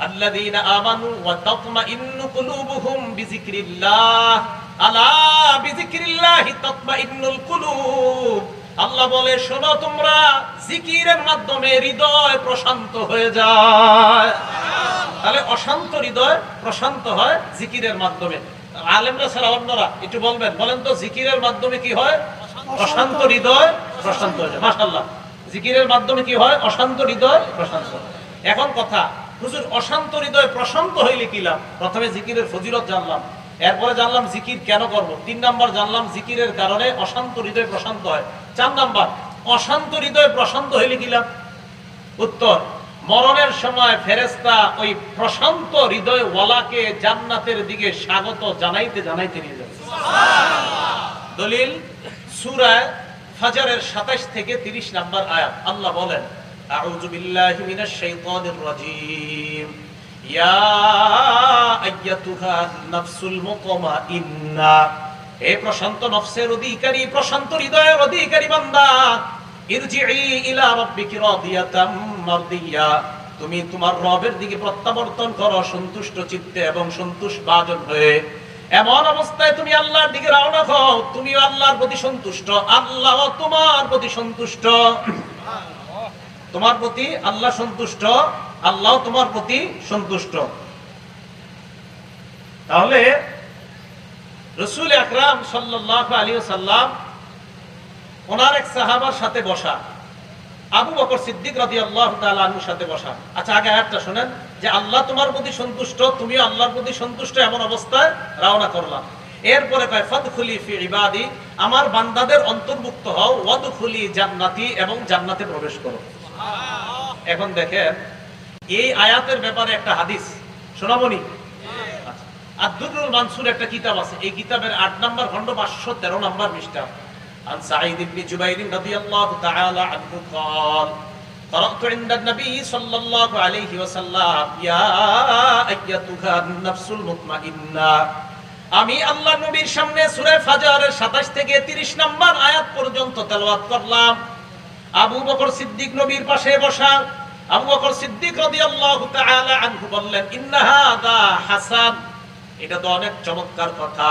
আল্লাযীনা আমানু ওয়া তাতমাইন্নু কুলুবুহুম বিযিকরিল্লাহ। আলা বিযিকরিল্লাহি তাতমাইন্নুল কুলুব। আল্লাহ বলে, শোনো তোমরা, জিকিরের মাধ্যমে হৃদয় প্রশান্ত হয়ে যায়। তাহলে অশান্ত হৃদয় প্রশান্ত হয় জিকিরের মাধ্যমে। আলেমরা ছাড়া অন্যরা, একটু বলবেন, বলেন তো, জিকিরের মাধ্যমে কি হয়? অশান্ত হৃদয় প্রশান্ত হয়ে যায়। মাসাল্লাহ জিকিরের মাধ্যমে কি হয়? অশান্ত হৃদয় প্রশান্ত। এখন কথা হুজুর, অশান্ত হৃদয় প্রশান্ত হইলে কি লাভ? প্রথমে জিকিরের ফজিলত জানলাম। এরপরে জানলাম জিকির কেন করব? তিন নাম্বার জানলাম জিকিরের কারণে অশান্ত হৃদয় প্রশান্ত হয়। চার নাম্বার, অশান্ত হৃদয় প্রশান্ত হইলে কি লাভ? উত্তর, মরণের সময় ফেরেস্তা ওই প্রশান্ত হৃদয় ওয়ালাকে জান্নাতের দিকে স্বাগত জানাইতে জানাইতে নিয়ে যাবে। দলিল, সুরায় ফাজারের 27 থেকে 30 নাম্বার আয়াত। আল্লাহ বলেন বিল্লাহি মিনাশ শাইতানির রাজীম ইয়া আইয়াতুহা নাফসুল মুতমাইন্না হে প্রশান্ত নফসের অধিকারী, প্রশান্ত হৃদয়ের অধিকারী বান্দা ইরজিই ইলা রাব্বিকি রাদিয়াতাম মারদিয়া। তুমি তোমার রবের দিকে প্রত্যাবর্তন করো, সন্তুষ্ট চিত্তে এবং সন্তুষ্ট বাজন হয়ে। এমন অবস্থায় তুমি আল্লাহর দিকে রওনা হও তুমি আল্লাহর প্রতি সন্তুষ্ট আল্লাহ তোমার প্রতি সন্তুষ্ট। তোমার প্রতি আল্লাহ সন্তুষ্ট, আল্লাহ তোমার প্রতি সন্তুষ্ট। তাহলে রসুল আকরাম সাল্লাহ আলী সাল্লাম ওনার এক সাহাবার সাথে বসা, আবু বকর সিদ্দিক রাজি আল্লাহ তালুর সাথে বসা। আচ্ছা আগে আয়াতটা শোনেন, যে আল্লাহ তোমার প্রতি সন্তুষ্ট, তুমিও আল্লাহর প্রতি সন্তুষ্ট এমন অবস্থায় রওনা করলাম। এরপরে কয়, ফাদখুলি ফি ইবাদি, আমার বান্দাদের অন্তর্ভুক্ত হও, ওয়াদখুলি জান্নাতি এবং জান্নাতে প্রবেশ করো। এখন দেখেন এই আয়াতের ব্যাপারে একটা হাদিস শোনাবনি আব্দুল মানসুর একটা কিতাব আছে এই কিতাবের আট নম্বর খন্ড পাঁচশো তেরো নম্বর পৃষ্ঠা عن سعيد بن جبير رضي الله تعالى عنه قال قرأت عند النبي صلى الله عليه وسلم يا أيتها النفس المطمئنة আমি আল্লাহ নবীর সামনে সূরা ফাজারের 27 থেকে 30 নম্বর আয়াত পর্যন্ত তেলাওয়াত করলাম আবু বকর সিদ্দিক নবীর পাশে বসা। আবু বকর সিদ্দিক রাদিয়াল্লাহু তাআলা আনহু বললেন, ইন্না হাদা হাসান। এটা তো অনেক চমৎকার কথা।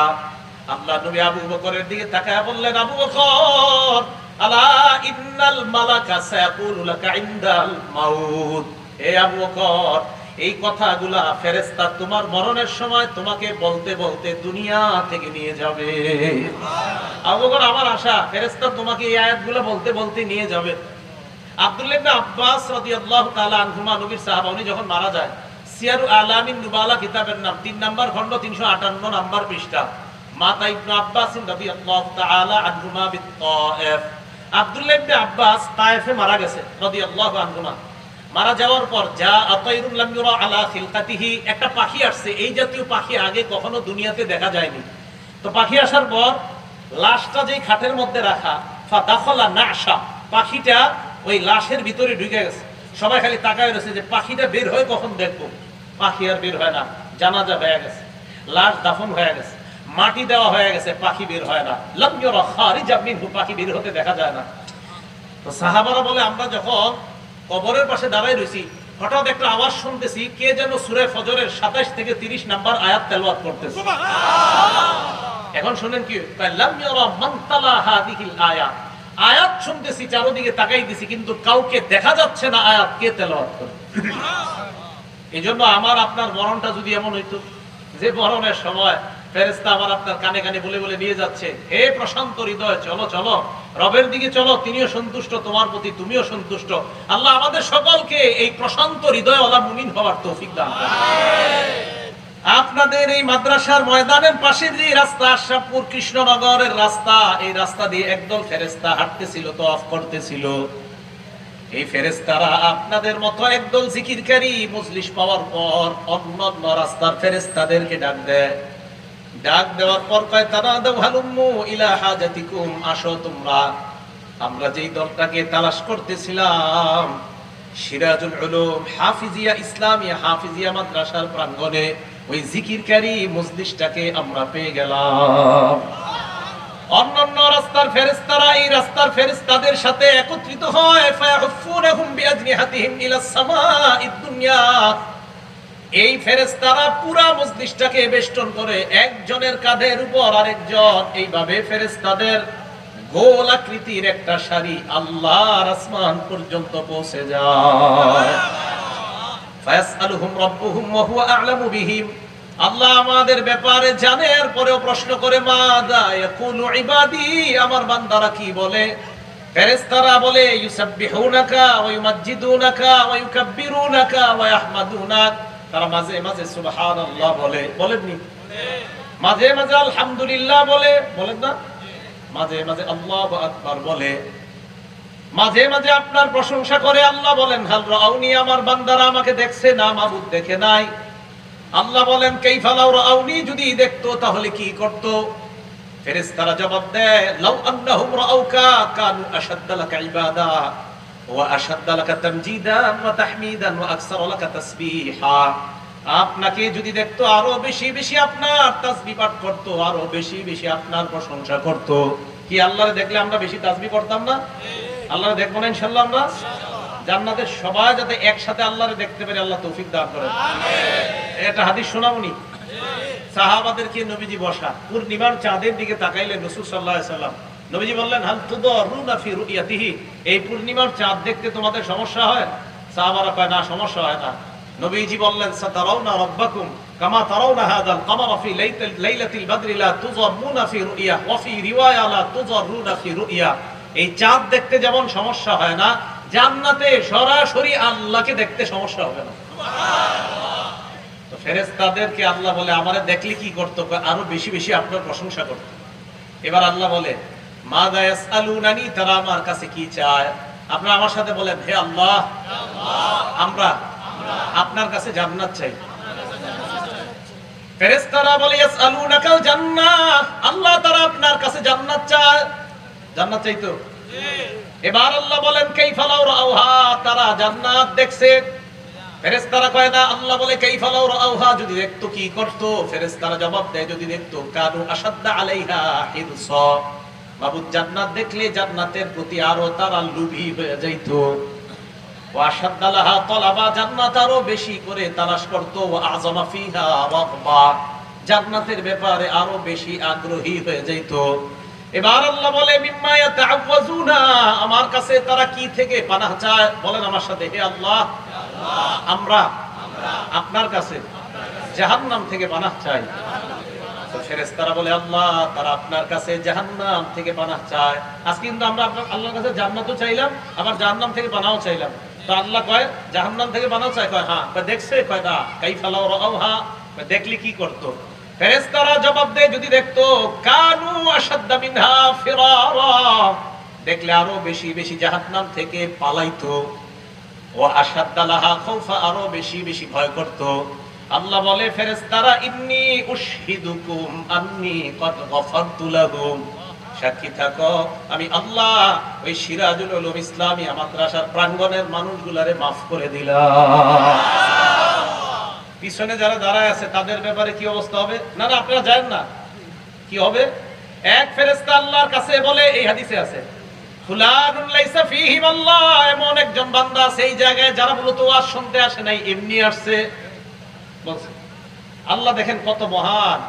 আল্লাহ নবী আবু বকরের দিকে তাকায় বললেন, আবু বকর, আলা ইন্নাল মালাকা সায়াকুলু লাকা ইনদাল মাউত? হে আবু বকর এই কথাগুলা ফেরেশতা তোমার মরণের সময় তোমাকে বলতে বলতে দুনিয়া থেকে নিয়ে যাবে। আবু বকর আমার আশা ফেরেশতা তোমাকে এই আয়াতগুলো বলতে বলতে নিয়ে যাবে। আব্দুল্লাহ আব্বাস রাদিয়াল্লাহু তাআলা আনহুমা নবীর সাহাবা উনি যখন মারা যায় সিয়ারু আলামিন নুবালা কিতাবের নাম তিন নাম্বার খণ্ড পৃষ্ঠা। মাতা ইবনু আব্বাস রাদিয়াল্লাহু তাআলা আনহুমা বিত্তায়েফ আব্দুল্লাহ ইবনে আব্বাস তায়েফে মারা গেছে রাদিয়াল্লাহু আনহুমা। মারা যাওয়ার পর, যা আতাইরুল লাম ইউরা আলা একটা পাখি আসছে। এই জাতীয় পাখি আগে কখনো দুনিয়াতে দেখা যায়নি। তো পাখি আসার পর, লাশটা যেই খাটের মধ্যে রাখা দাখলা নাশা, পাখিটা ওই লাশের ভিতরে ঢুকে গেছে। সবাই খালি তাকায় রয়েছে যে পাখিটা বের হয় কখন দেখব? পাখি আর বের হয় না। জানাজা হয়ে গেছে। লাশ দাফন হয়ে গেছে। মাটি দেওয়া হয়ে গেছে, পাখি বের হয় না। লম্বিয়রা খারিজা মিনহু, পাখি বের হতে দেখা যায় না। তো সাহাবারা বলে, আমরা যখন কবরের পাশে দাঁড়াই রয়েছি হঠাৎ একটা আওয়াজ শুনতেছি কে যেন সুরে ফজরের সাতাইশ থেকে তিরিশ নাম্বার আয়াত তেলওয়াত করতেছে। এখন শুনেন কি? আয়াত। আয়াত শুনতেছি চারদিকে তাকাই দিছি কিন্তু কাউকে দেখা যাচ্ছে না আয়াত কে তেলাওয়াত করে। এই জন্য আমার আপনার মরণটা যদি এমন হইতো যে মরণের সময় ফেরেস্তা আমার আপনার কানে কানে বলে বলে নিয়ে যাচ্ছে। হে প্রশান্ত হৃদয় চলো চলো। রবের দিকে চলো তিনিও সন্তুষ্ট তোমার প্রতি তুমিও সন্তুষ্ট। আল্লাহ আমাদের সকলকে এই প্রশান্ত হৃদয় ওলা মুমিন হওয়ার তৌফিক দান আপনাদের এই মাদ্রাসার ময়দানের পাশে যে রাস্তা আশরাফপুর কৃষ্ণনগরের রাস্তা এই রাস্তা দিয়ে একদল ফেরেস্তা হাঁটতেছিল তো অফ করতেছিল। এই ফেরেস্তারা আপনাদের মতো একদল জিকিরকারী মজলিস পাওয়ার পর অন্য অন্য রাস্তার ফেরেস্তাদেরকে ডাক দেয়। ডাক দেওয়ার পর কয় তারা দাও ইলা হাজাতিকুম আসো তোমরা। আমরা যেই দলটাকে তালাশ করতেছিলাম, সিরাজুল উলুম হাফিজিয়া ইসলামিয়া, হাফিজিয়া মাদ্রাসার প্রাঙ্গণে ওই জিকিরকারী মজলিসটাকে আমরা পেয়ে গেলাম। অন্যান্য রাস্তার ফেরেস্তারা এই রাস্তার ফেরেস্তাদের সাথে একত্রিত হয় ফায়াহুফুনাহুম বিআজনিহাতিহিম ইলাস সামাঈদ দুনিয়া এই ফেরেস্তারা পুরা মসজিদটাকে বেষ্টন করে একজনের কাঁধের উপর আরেকজন। এইভাবে ফেরেস্তাদের গোল আকৃতির একটা সারি আল্লাহর আসমান পর্যন্ত পৌঁছে যায়। ফায়াসআলুহুম আল্লাহ তারা মাঝে মাঝে সুবহানাল্লাহ বলে। বলেননি? মাঝে মাঝে আলহামদুলিল্লাহ বলে। বলেন না? মাঝে মাঝে আল্লাহু আকবার বলে। মাঝে মাঝে আপনার প্রশংসা করে আল্লাহ বলেন, হাল রাউনি, আমার বান্দারা আমাকে দেখছে না মাবুদ দেখে নাই। আল্লাহ বলেন কাইফালাউ রাউনি, যদি দেখতো তাহলে কি করত? ফেরেশতারা জবাব দেয়, লাউ আন্নাহুম রাউকা, কানু আশাদ্দা লাকা ইবাদা। আপনাকে যদি দেখতো আরও বেশি বেশি আপনার তাসবিহ পাঠ করতো আরও বেশি বেশি আপনার প্রশংসা করতো। কি আল্লাহরে দেখলে আমরা বেশি তাসবিহ পড়তাম না? আল্লাহরে দেখব না ইনশাআল্লাহ আমরা? জান্নাতের সবাই যাতে একসাথে আল্লাহরে দেখতে পারে আল্লাহ তৌফিক দান করেন। এটা হাদিস শোনাবনি সাহাবাদেরকে নবীজি বসা পূর্ণিমার চাঁদের দিকে তাকাইলেন রসুল সাল্লাহ সাল্লাম নবীজি বললেন, হাল তুদরুনা ফি রুইয়াতিহি? এই পূর্ণিমার চাঁদ দেখতে তোমাদের সমস্যা হয়? সাহাবারা কয়, না, সমস্যা হয় না। নবীজি বললেন, সাতারাউনা রাব্বাকুম কামা তারাউনা হাদাল কামারা ফি লাইলাতিল বদরি লা তুযাররুনা ফি রুইয়া ওয়া ফি রিওয়ায়া লা তুযাররুনা ফি রুইয়া। এই চাঁদ দেখতে যেমন সমস্যা হয় না, জান্নাতে সরাসরি আল্লাহকে দেখতে সমস্যা হবে না। তো ফেরেশতাদেরকে আল্লাহ বলে, আমারে দেখলে কি করতো? আরও বেশি বেশি আপনার প্রশংসা করতো। এবার আল্লাহ বলে আপনারা কাছে জান্নাত চাই। আল্লাহ তারা জান্নাত জান্নাত চাইতো এবার আল্লাহ বলেন তারা জান্নাত দেখছে। আল্লাহ বলে, কাইফালাউ রাউহা, যদি দেখতো কি করতো? ফেরেশতারা জবাব দেয়, যদি দেখতো, কানু হিরসা। মাবুদ জান্নাত দেখলে জান্নাতের প্রতি আরও তারা লোভী হয়ে যাইতো। আরও বেশি করে ব্যাপারে আরও বেশি আগ্রহী হয়ে এবার আল্লাহ বলে আমার কাছে তারা কি থেকে পানাহ চায়? বলেন আমার সাথে, হে আল্লাহ আমরা, আপনার কাছে জাহান্নাম থেকে পানাহ চাই। হ্যাঁ। দেখলি কি করতো? ফেরেশতারা জবাব দেয়, যদি দেখতো, কানু ফিরারা। দেখলে আরও বেশি বেশি জাহান্নাম থেকে পালাইতো। ও খাউফা, আরও বেশি বেশি ভয় করত। আল্লাহ বলে, ফেরেশতারা, ইন্নী উশহিদুকুম, আন্নী কদ গফারতু লাহুম। সাক্ষী থাকো, আমি আল্লাহ ওই সিরাজুল উলুম ইসলামী মাদ্রাসার প্রাঙ্গণের মানুষগুলারে মাফ করে দিলাম। পিছনে যারা দাঁড়ায় আছে, তাদের ব্যাপারে কি অবস্থা হবে? না না, আপনারা জানেন না। কি হবে? এক ফেরেশতা আল্লাহর কাছে বলে, এই হাদিসে আছে, ফুলানুন লাইসা ফীহি আল্লাহ। এমন একজন বান্দা এই জায়গায় যারা মূলত ওয়াজ শুনতে আসে নাই, এমনি আসছে। বলছে, আল্লাহ দেখেন কত মহান।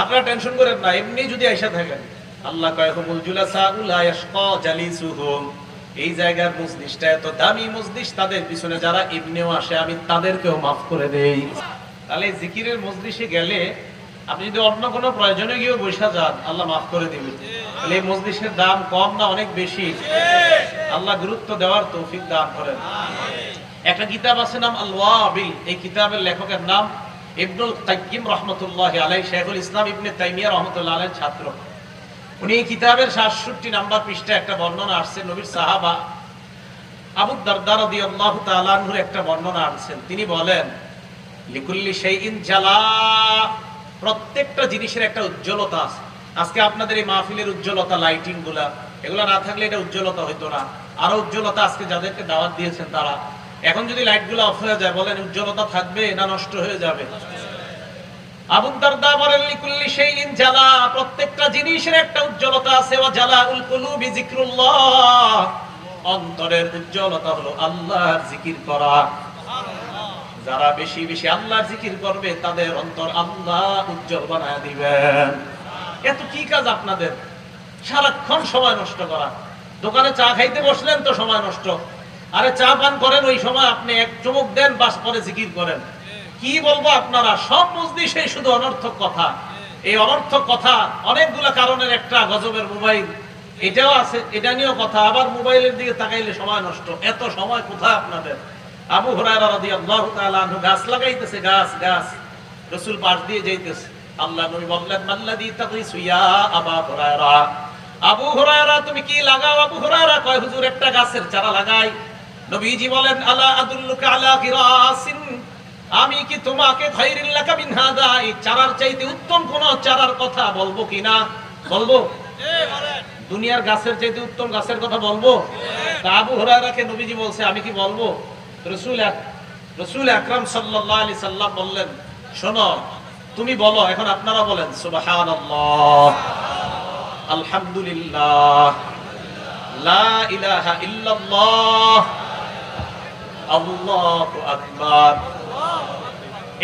আপনারা টেনশন করেন না, এমনি যদি আইসা থাকেন। আল্লাহ কয় জুলাসা উলা ইয়াশকা জালিসুহুম। এই জায়গার মজলিসটা এত দামি মজলিস তাদের পিছনে যারা এমনিও আসে, আমি তাদেরকেও মাফ করে দেই। তাহলে জিকিরের মজলিসে গেলে আপনি যদি অন্য কোনো প্রয়োজনে গিয়েও বসে যান, আল্লাহ মাফ করে দিবেন। তাহলে এই মজলিসের দাম কম না অনেক বেশি। আল্লাহ গুরুত্ব দেওয়ার তৌফিক দান করেন। একটা কিতাব আছে নাম আল ওয়াবিল এই কিতাবের লেখকের নাম ইবনুল কাইয়িম রাহমাতুল্লাহ আলাইহি, শেখুল ইসলাম ইবনে তাইমিয়া রাহমাতুল্লাহ আলাইহির ছাত্র। উনি এই কিতাবের 67 নাম্বার পৃষ্ঠায় একটা বর্ণনা আসছে নবীর সাহাবা আবু দারদা রাদিয়াল্লাহু তাআলা একটা বর্ণনা আনছেন। তিনি বলেন, লিকুল্লি শাইইন জালা প্রত্যেকটা জিনিসের একটা উজ্জ্বলতা আছে। আজকে আপনাদের এই মাহফিলের উজ্জ্বলতা লাইটিংগুলা এগুলো না থাকলে এটা উজ্জ্বলতা হইতো না। আরও উজ্জ্বলতা আজকে যাদেরকে দাওয়াত দিয়েছেন তারা। এখন যদি লাইটগুলো অফ হয়ে যায়, বলেন উজ্জ্বলতা থাকবে না নষ্ট হয়ে যাবে? একটা উজ্জ্বলতা জিকির করা। যারা বেশি বেশি আল্লাহর জিকির করবে, তাদের অন্তর আল্লাহ উজ্জ্বল বানায় দিবেন। এত কি কাজ আপনাদের? সারাক্ষণ সময় নষ্ট করা। দোকানে চা খাইতে বসলেন তো সময় নষ্ট। আরে চা পান করেন, ওই সময় আপনি এক চুমুক দেন, বাস পরে জিকির করেন। কি বলব আপনারা? সব সেই শুধু অনর্থক কথা। এই অনর্থক কথা অনেকগুলো কারণের একটা গজবের মোবাইল। এটাও আছে, এটা নিয়েও কথা। আবার মোবাইলের দিকে তাকাইলে সময় নষ্ট। এত সময় কোথায় আপনাদের? আবু আনহু গাছ লাগাইতেছে, গাছ গাছ। রাসূল পাশ দিয়ে যাইতেছে। আল্লাহ নবী বললেন মাল্লাযী তাগিসু ইয়া আবা হুরায়রা। আবু হুরায়রা, তুমি কি লাগাও? আবু হুরায়রা কয়, হুজুর, একটা গাছের চারা লাগাই। নবীজি বলেন আলা আদুল্লুকা আলা কিরাসিন আমি কি তোমাকে খাইরিল লাকা মিন হাদা? এই চারার চাইতে উত্তম কোন চারার কথা বলব কিনা বলব? দুনিয়ার গাছের চাইতে উত্তম গাছের কথা বলব? তা আবু হুরায়রাকে নবীজি বলছে আমি কি বলব? রসুল রসুল আকরাম সাল্লাল্লাহু আলাইহি সাল্লাম বললেন শোনো তুমি বলো এখন আপনারা বলেন সুবহানাল্লাহ আলহামদুলিল্লাহ লা ইলাহা ইল্লাল্লাহ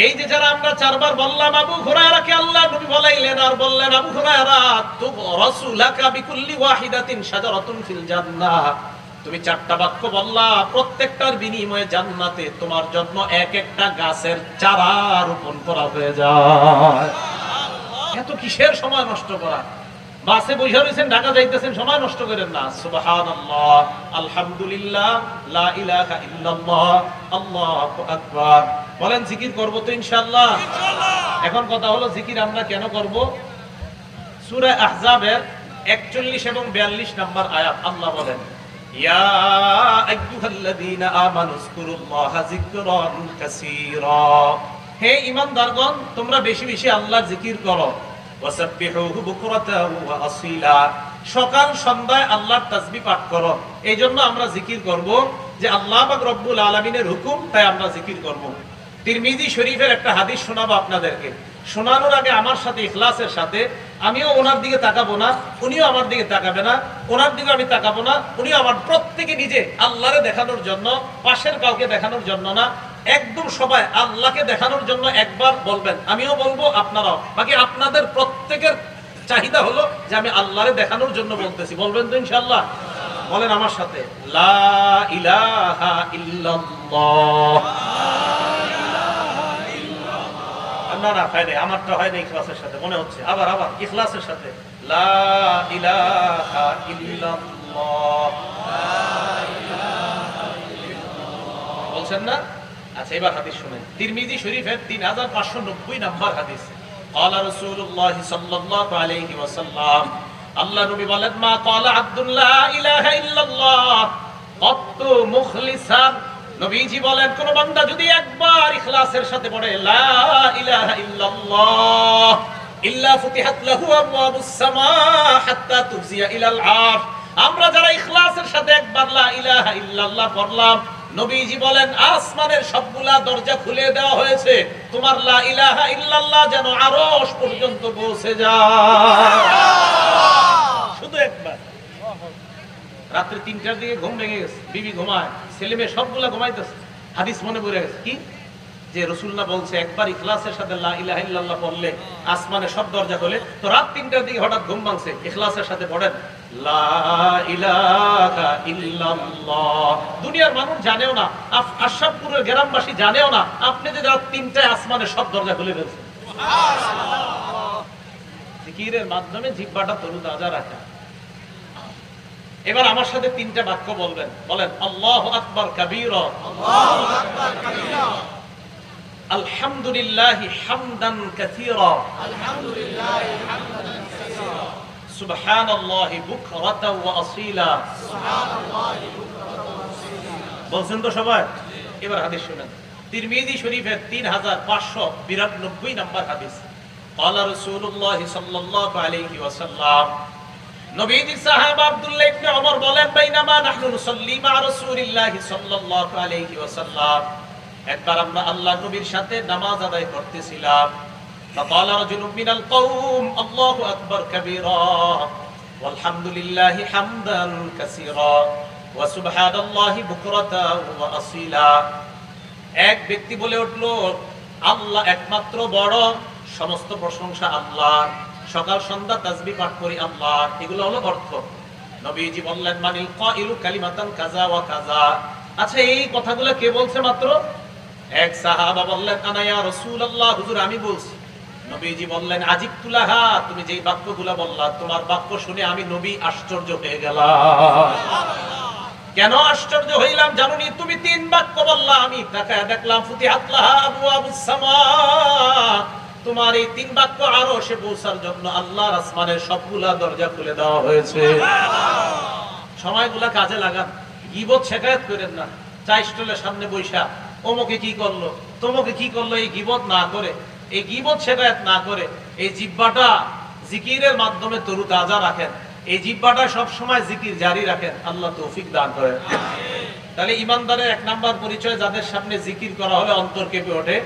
এই যে যারা আমরা চারবার বললাম, আবু আল্লাহ নবী বলাইলেন, আর বললেন, আবু তুমি চারটা বাক্য বললা, প্রত্যেকটার বিনিময়ে জান্নাতে তোমার জন্য এক একটা গাছের চারা রোপণ করা হয়ে যায়। এত কিসের সময় নষ্ট করা? বাসে বসে রয়েছেন ঢাকা যাইতেছেন সময় নষ্ট করেন না। সুবহানাল্লাহ আলহামদুলিল্লাহ লা ইলাহা ইল্লাল্লাহ আল্লাহু আকবার। বলেন জিকির করব তো ইনশাআল্লাহ? এখন কথা হলো জিকির আমরা কেন করব? সূরা আহজাবের 41 এবং 42 নম্বর আয়াত আল্লাহ বলেন ইয়া আইয়ুহাল্লাযীনা আমানু যকুরুল্লাহা যিকরান কাসীরা। হে ঈমানদারগণ তোমরা বেশি বেশি আল্লাহর জিকির করো। সকাল, সন্ধ্যায় আল্লাহর তাসবিহ পাঠ করো। এই জন্য আমরা জিকির করব যে আল্লাহ পাক রব্বুল আলামিনের হুকুম তাই আমরা জিকির করব। তিরমিজি শরীফের একটা হাদিস শোনাবো আপনাদেরকে। শোনানোর আগে আমার সাথে ইখলাসের সাথে, আমিও ওনার দিকে তাকাবো না, উনিও আমার দিকে তাকাবে না, ওনার দিকে আমি তাকাবো না, উনিও আমার প্রত্যেকে নিজে আল্লাহরে দেখানোর জন্য, পাশের কাউকে দেখানোর জন্য না একদম সবাই আল্লাহকে দেখানোর জন্য একবার বলবেন। আমিও বলব, আপনারাও। বাকি আপনাদের প্রত্যেকের চাহিদা হলো যে আমি আল্লাহরে দেখানোর জন্য বলতেছি। বলবেন তো ইনশাআল্লাহ? বলেন আমার সাথে, লা ইলাহা ইল্লাল্লাহ। না না, হয় আমারটা হয় না ইখলাসের সাথে, মনে হচ্ছে। আবার আবার, ইখলাসের সাথে। লা ইলাহা ইল্লাল্লাহ। বলছেন না? আচ্ছা এবার হাদিস শুনেন তিরমিজি শরীফের 3590 নাম্বার হাদিস قال رسول الله صلى الله عليه وسلم আল্লাহ নবী বলেন মা قال عبد لا اله الا الله قط مخلصا নবীজি বলেন কোন বান্দা যদি একবার ইখলাসের সাথে পড়ে লা ইলাহা ইল্লাল্লাহ ইল্লা ফুতিহাত লাহু আবওয়াবুস সামা হাত্তা তুজিয়া ইলাল আরশ আমরা যারা ইখলাসের সাথে একবার লা ইলাহা ইল্লাল্লাহ পড়লাম নবীজি বলেন, আসমানের সবগুলা দরজা খুলে দেওয়া হয়েছে। তোমার লা ইলাহা ইল্লাল্লাহ যেন আরশ পর্যন্ত পৌঁছে যায়। শুধু একবার। রাত্রে তিনটার দিকে ঘুম ভেঙে গেছে, বিবি ঘুমায়, ছেলে মেয়ে সবগুলা ঘুমাইতেছে। হাদিস মনে পড়ে গেছে, কি? যে রসুল্লাহ বলছে, একবার ইখলাসের সাথে লা ইলাহা ইল্লাল্লাহ পড়লে আসমানে সব দরজা খোলে, তো রাত তিনটার দিকে হঠাৎ ঘুম ভাঙছে, ইখলাসের সাথে পড়েন। দুনিয়ার মানুষ জানেও না আশরাফপুরের গ্রামবাসী জানেও না আপনি যে রাত তিনটায় আসমানে সব দরজা খুলে ফেলছেন। জিকিরের মাধ্যমে জিব্বাটা তরু তাজা রাখা। এবার আমার সাথে তিনটা বাক্য বলবেন। বলেন আল্লাহ আকবর কবির। আলহামদুলিল্লাহ হামদান কাসীরা। সুবহানাল্লাহি বুকরাতাও ওয়া আসীলা বলছেন তো সবাই এবার হাদিস শুনেন তিরমিজি শরীফের 3592 নম্বর হাদিস قال رسول الله صلى الله عليه وسلم নবীজি সাহাবা আব্দুল্লাহ ইবনে ওমর বলেন বাইনামা নাহনু নুসাল্লি মা রাসূলিল্লাহি সাল্লাল্লাহু আলাইহি ওয়াসাল্লাম একবার আমরা আল্লাহ নবীর সাথে নামাজ আদায় করতেছিলাম فقال رجل من القوم الله اكبر كبيرا والحمد لله حمدا كثيرا وسبحان الله بكرة وأصيلا এক ব্যক্তি বলে উঠলো আল্লাহ একমাত্র বড় সমস্ত প্রশংসা আল্লাহ সকাল সন্ধ্যা তাসবি পাঠ করি আল্লাহ এগুলো হলো অর্থ নবীজি বললেন মানিল কাইলু কালিমাতান কাজা ওয়া কাজা আচ্ছা এই কথাগুলো কে বলছে মাত্র এক সাহাবা বললেন আনা ইয়া রাসূলুল্লাহ হুজুর আমি বলছি নবীজি বললেন, আজিব তুলাহা, তুমি যেই বাক্যগুলো বললা, তোমার বাক্য শুনে আমি নবী আশ্চর্য হয়ে গেলাম। কেন আশ্চর্য হইলাম জানুনি? তুমি তিন বাক্য বললা, আমি তাকায় দেখলাম ফুতি আতলাহা আবু আবু সামা। তোমার এই তিন বাক্য আরও সে পৌঁছার জন্য আল্লাহর আসমানের সবগুলা দরজা খুলে দেওয়া হয়েছে। সময়গুলা কাজে লাগান, গিবত শেখায়ত করেন না। চা সামনে বৈশা অমুকে কি করল? তোমাকে কি করল? এই গিবত না করে এই গিবত না করে এই জিব্বাটা জিকিরের মাধ্যমে তরু তাজা রাখেন। এই জিব্বাটা সব সময় জিকির জারি রাখেন। আল্লাহ তৌফিক দান করেন। তাহলে ইমানদারের এক নাম্বার পরিচয় যাদের সামনে জিকির করা হলে অন্তর কেঁপে ওঠে,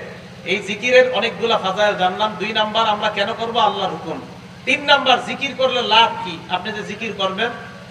এই জিকিরের অনেকগুলা ফাজাইল জানলাম দুই নাম্বার আমরা কেন করব? আল্লাহর হুকুম। তিন নাম্বার, জিকির করলে লাভ কি? আপনি যে জিকির করবেন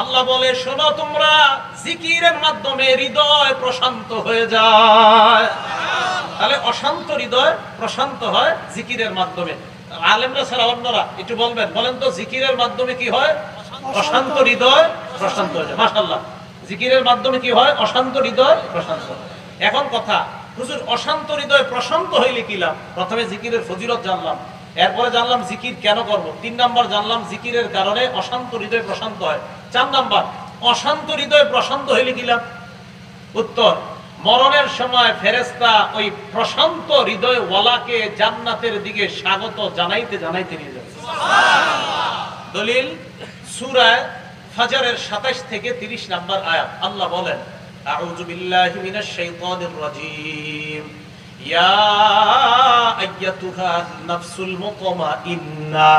আল্লাহ বলে, শোনো তোমরা, জিকিরের মাধ্যমে হৃদয় প্রশান্ত হয়ে যায়। তাহলে অশান্ত হৃদয় প্রশান্ত হয় জিকিরের মাধ্যমে। আলেমরা ছাড়া অন্যরা, একটু বলবেন, বলেন তো, জিকিরের মাধ্যমে কি হয়? অশান্ত হৃদয় প্রশান্ত হয়ে যায়। মাশাল্লাহ জিকিরের মাধ্যমে কি হয়? অশান্ত হৃদয় প্রশান্ত। এখন কথা, হুজুর, অশান্ত হৃদয় প্রশান্ত হইলে কি লাভ? প্রথমে জিকিরের ফজিলত জানলাম। এরপরে জানলাম জিকির কেন করব? তিন নাম্বার জানলাম জিকিরের কারণে অশান্ত হৃদয় প্রশান্ত হয়। চার নাম্বার অশান্ত হৃদয় প্রশান্ত হইলে লাভ? উত্তর মরণের সময় ফেরেস্তা ওই প্রশান্ত হৃদয় ওয়ালাকে জান্নাতের দিকে স্বাগত জানাইতে জানাইতে নিয়ে যাবে। দলিল সুরায় ফাজারের 27 থেকে 30 নাম্বার আয়াত। আল্লাহ বলেন ইয়া আইয়াতুহা নাফসুল মুতমাইন্না।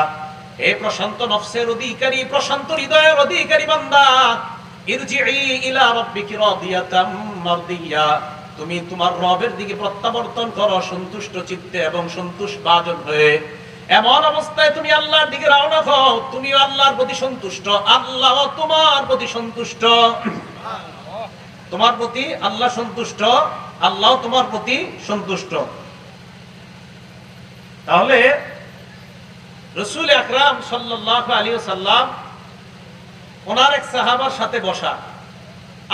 হে প্রশান্ত নফসের অধিকারী, প্রশান্ত হৃদয়ের অধিকারী বান্দা ইরজিই ইলা রাব্বিকি রাদিয়াতাম মারদিয়া। তুমি তোমার রবের দিকে প্রত্যাবর্তন করো, সন্তুষ্ট চিত্তে এবং সন্তুষ্ট বাজন হয়ে। এমন অবস্থায় তুমি আল্লাহর দিকে রওনা হও তুমি আল্লাহর প্রতি সন্তুষ্ট আল্লাহ তোমার প্রতি সন্তুষ্ট। তোমার প্রতি আল্লাহ সন্তুষ্ট আল্লাহ তোমার প্রতি সন্তুষ্ট। তাহলে রসুল আকরাম সাল্লাহ আলী সাল্লাম ওনার এক সাহাবার সাথে বসা।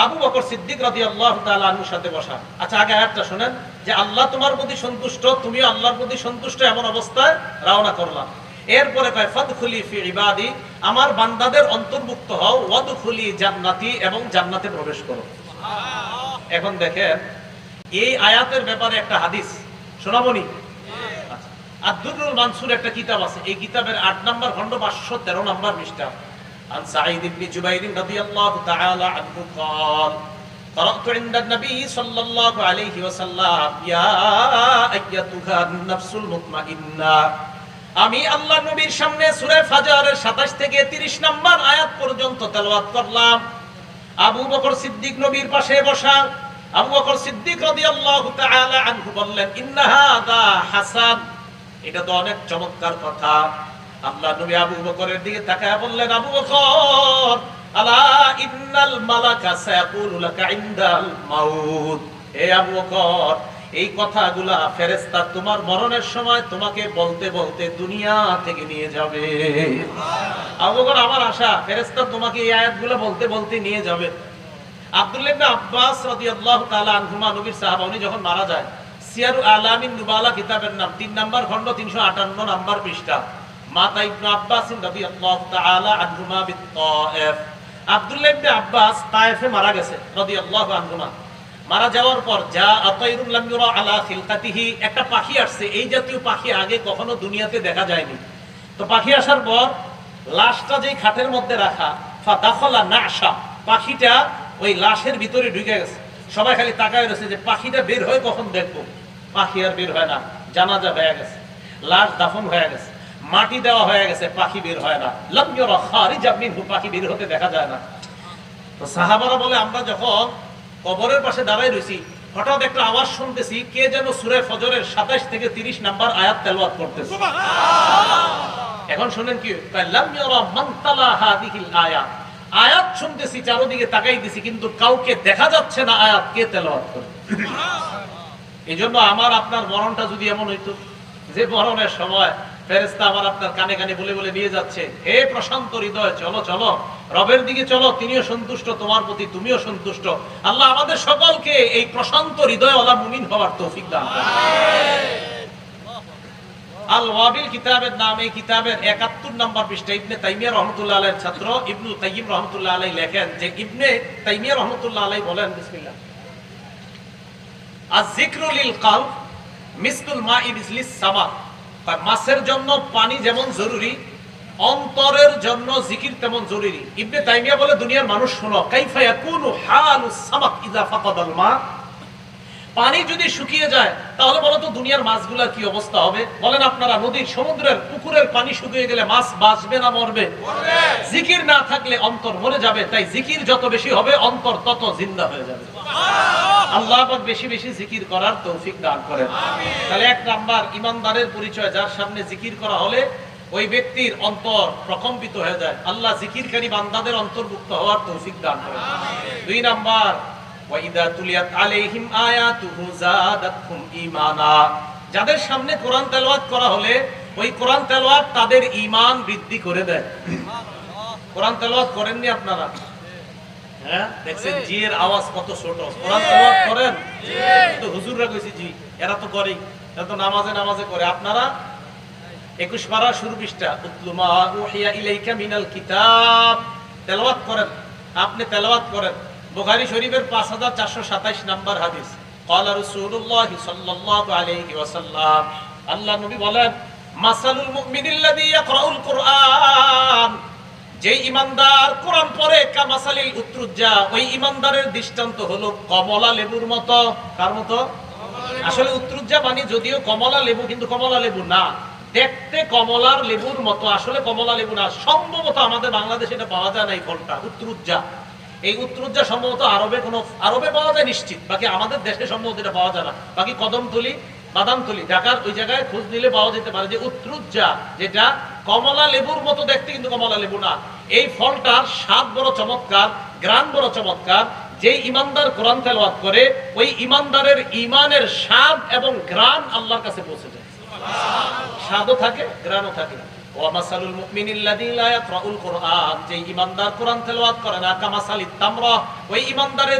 আবু বকর সিদ্দিক রাজি আল্লাহ তালুর সাথে বসা। আচ্ছা আগে আয়াতটা শোনেন যে আল্লাহ তোমার প্রতি সন্তুষ্ট তুমিও আল্লাহর প্রতি সন্তুষ্ট এমন অবস্থায় রওনা করলাম। এরপরে কয় ফাদখুলি ফি ইবাদি আমার বান্দাদের অন্তর্ভুক্ত হও ওয়াদখুলি জান্নাতি এবং জান্নাতে প্রবেশ করো। এখন দেখেন এই আয়াতের ব্যাপারে একটা হাদিস শোনাবনি আব্দুরুল মানসুর একটা কিতাব আছে এই কিতাবের আট নম্বর খন্ড পাঁচশো তেরো নম্বর পৃষ্ঠা عن سعيد بن جبير رضي الله تعالى عنه قال قرأت عند النبي صلى الله عليه وسلم يا أيتها النفس المطمئنة আমি আল্লাহ নবীর সামনে সূরা ফাজারের 27 থেকে 30 নম্বর আয়াত পর্যন্ত তেলাওয়াত করলাম আবু বকর সিদ্দিক নবীর পাশে বসা আবু বকর সিদ্দিক রাদিয়াল্লাহু তাআলা আনহু বললেন ইন্না হাযা হাসান এটা তো অনেক চমৎকার কথা। আল্লাহ নবী আবু বকরের দিকে তাকায় বললেন আবু বকর আলা ইন্নাল মালাকা সায়াকুলু লাকা ইনদাল মাউত? হে আবু বকর এই কথাগুলা ফেরেশতা তোমার মরণের সময় তোমাকে বলতে বলতে দুনিয়া থেকে নিয়ে যাবে। আবু বকর আমার আশা ফেরেশতা তোমাকে এই আয়াতগুলো বলতে বলতে নিয়ে যাবে। আব্দুল্লাহ ইবনে আব্বাস রাদিয়াল্লাহু তাআলা আনহুমা নবীর সাহাবা উনি যখন মারা যায় আলামিন নুবালা কিতাবের নাম। তিন নাম্বার তিনশো আটান্ন নাম্বার পৃষ্ঠা। মাতা আব্বাস তাআলা আনহুমা আব্দুল্লাহ ইবনে আব্বাস তায়েফে মারা গেছে আনহুমা। মারা যাওয়ার পর যা আতাইরুল আলা খিলকাতিহি, একটা পাখি আসছে। এই জাতীয় পাখি আগে কখনো দুনিয়াতে দেখা যায়নি। তো পাখি আসার পর, লাশটা যেই খাটের মধ্যে রাখা ফা দাখলা নাশা, পাখিটা ওই লাশের ভিতরে ঢুকে গেছে। সবাই খালি তাকায় রয়েছে যে পাখিটা বের হয়ে কখন দেখব? পাখি আর বের হয় না জানাজা হয়ে গেছে লাশ দাফন হয়ে গেছে মাটি দেওয়া হয়ে গেছে পাখি বের হয় না। লামিয়রা খারিজা মিনহু পাখি বের হতে দেখা যায় না। তো সাহাবারা বলে আমরা যখন কবরের পাশে দাঁড়াই রয়েছি হঠাৎ একটা আওয়াজ শুনতেছি কে যেন সুরে ফজরের সাতাইশ থেকে তিরিশ নাম্বার আয়াত তেলওয়াত করতেছে। এখন শুনেন কি আয়াত? আয়াত শুনতেছি চারদিকে তাকাই দিছি কিন্তু কাউকে দেখা যাচ্ছে না আয়াত কে তেলাওয়াত করে। এই জন্য আমার আপনার মরণটা যদি এমন হইতো যে মরণের সময় ফেরেস্তা আমার আপনার কানে কানে বলে বলে নিয়ে যাচ্ছে হে প্রশান্ত হৃদয় চলো চলো রবের দিকে চলো তিনিও সন্তুষ্ট তোমার প্রতি তুমিও সন্তুষ্ট। আল্লাহ আমাদের সকলকে এই প্রশান্ত হৃদয় ওলা মুমিন হওয়ার তৌফিক দান করুন। আল ওয়াবিল কিতাবের নাম এই কিতাবের একাত্তর নম্বর পৃষ্ঠা ইবনে তাইমিয়া রহমতুল্লাহ আলাইহির ছাত্র ইবনু তাইয়িম রহমতুল্লাহ আলাই লেখেন যে ইবনে তাইমিয়া রহমতুল্লাহ আলাই বলেন বিসমিল্লাহ। জন্য পানি যেমন জরুরি, অন্তরের জন্য জিকির তেমন জরুরি। ইবনে তাইমিয়া বলে, দুনিয়ার মানুষ শোনো, কাইফা ইয়াকুনু হালুস সামাক ইযা ফাকাদাল মা। পানি যদি শুকিয়ে যায়, তাহলে বলো তো দুনিয়ার মাছগুলার কি অবস্থা হবে? বলেন আপনারা, নদীর, সমুদ্রের, পুকুরের পানি শুকিয়ে গেলে মাছ বাঁচবে না মরবে? জিকির না থাকলে অন্তর মরে যাবে, তাই জিকির যত বেশি হবে, অন্তর তত জিন্দা হয়ে যাবে। আল্লাহ বেশি বেশি জিকির করার তৌফিক দান করেন। তাহলে এক নাম্বার ইমানদারের পরিচয় যার সামনে জিকির করা হলে ওই ব্যক্তির অন্তর প্রকম্পিত হয়ে যায়। আল্লাহ জিকিরকারী বান্দাদের অন্তর্ভুক্ত হওয়ার তৌফিক দান করেন। দুই নাম্বার যাদের সামনে কোরআন তেলাওয়াত করা হলে ওই কোরআন তেলাওয়াত তাদের ঈমান বৃদ্ধি করে দেয়। কোরআন তেলাওয়াত করেননি আপনারা? হ্যাঁ? দেখছেন জি এর আওয়াজ কত ছোট। করেন? হুজুররা কইছে জি এরা তো করে এরা তো নামাজে নামাজে করে। আপনারা? একুশ পারা শুরু পৃষ্ঠা উতলুমা কিতাব। করেন। আপনি করেন। শরীফের 5427 নাম্বার হাদিস। আলাইহি আল্লাহ নবী বলেন মাসালুল মুমিনিল্লাযী ইয়াকরাউল কুরআন। যে ইমানদার কোরআন পড়ে কামাসালিল উত্রুজ্জা ওই ইমানদারের দৃষ্টান্ত হলো কমলা লেবুর মতো। কার মতো? আসলে উত্রুজ্জা মানে যদিও কমলা লেবু, কিন্তু কমলা লেবু না। দেখতে কমলার লেবুর মতো, আসলে কমলা লেবু না। সম্ভবত আমাদের বাংলাদেশে এটা পাওয়া যায় না এই ফলটা, উত্তরুজ্জা। এই উত্তরুজ্জা সম্ভবত আরবে কোনো, আরবে পাওয়া যায় নিশ্চিত, বাকি আমাদের দেশে সম্ভবত এটা পাওয়া যায় না। বাকি কদমতলি বাদামতলি, ঢাকার ওই জায়গায় খোঁজ নিলে পাওয়া যেতে পারে যে উত্তরুজ্জা, যেটা কমলা লেবুর মতো দেখতে কিন্তু কমলা লেবু না। এই ফলটার স্বাদ বড় চমৎকার, গ্রান বড় চমৎকার। যে ইমানদার কোরআন তেলাওয়াত করে, ওই ইমানদারের ইমানের স্বাদ এবং গ্রান আল্লাহর কাছে পৌঁছে যায়। স্বাদও থাকে, গ্রানও থাকে।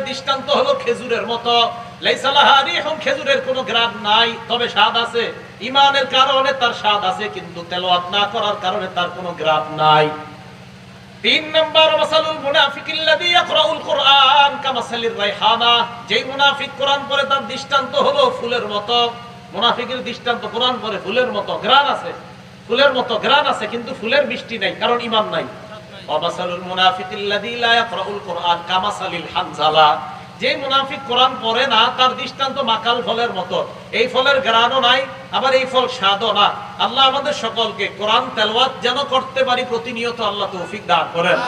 দৃষ্টান্ত হলো খেজুরের মতো। খেজুরের গ্রান নাই, তবে স্বাদ আছে। ঈমানের কারণে তার স্বাদ আছে, কিন্তু তেলাওয়াত না করার কারণে তার গ্রান নাই। দৃষ্টান্ত হলো ফুলের মতো। মুনাফিকের দৃষ্টান্ত কোরআন পড়ে, ফুলের মতো গ্রান আছে। ফুলের মতো গ্রান আছে, কিন্তু ফুলের মিষ্টি নাই, কারণ ইমান নাই। যে মুনাফিক কোরআন পড়ে না, তার দৃষ্টান্ত মাকাল ফলের মতো। এই ফলের গ্রানও নাই, আবার এই ফল স্বাদও না। আল্লাহ আমাদের সকলকে কোরআন তেলওয়াত যেন করতে পারি, প্রতিনিয়ত আল্লাহ তৌফিক দান করেন।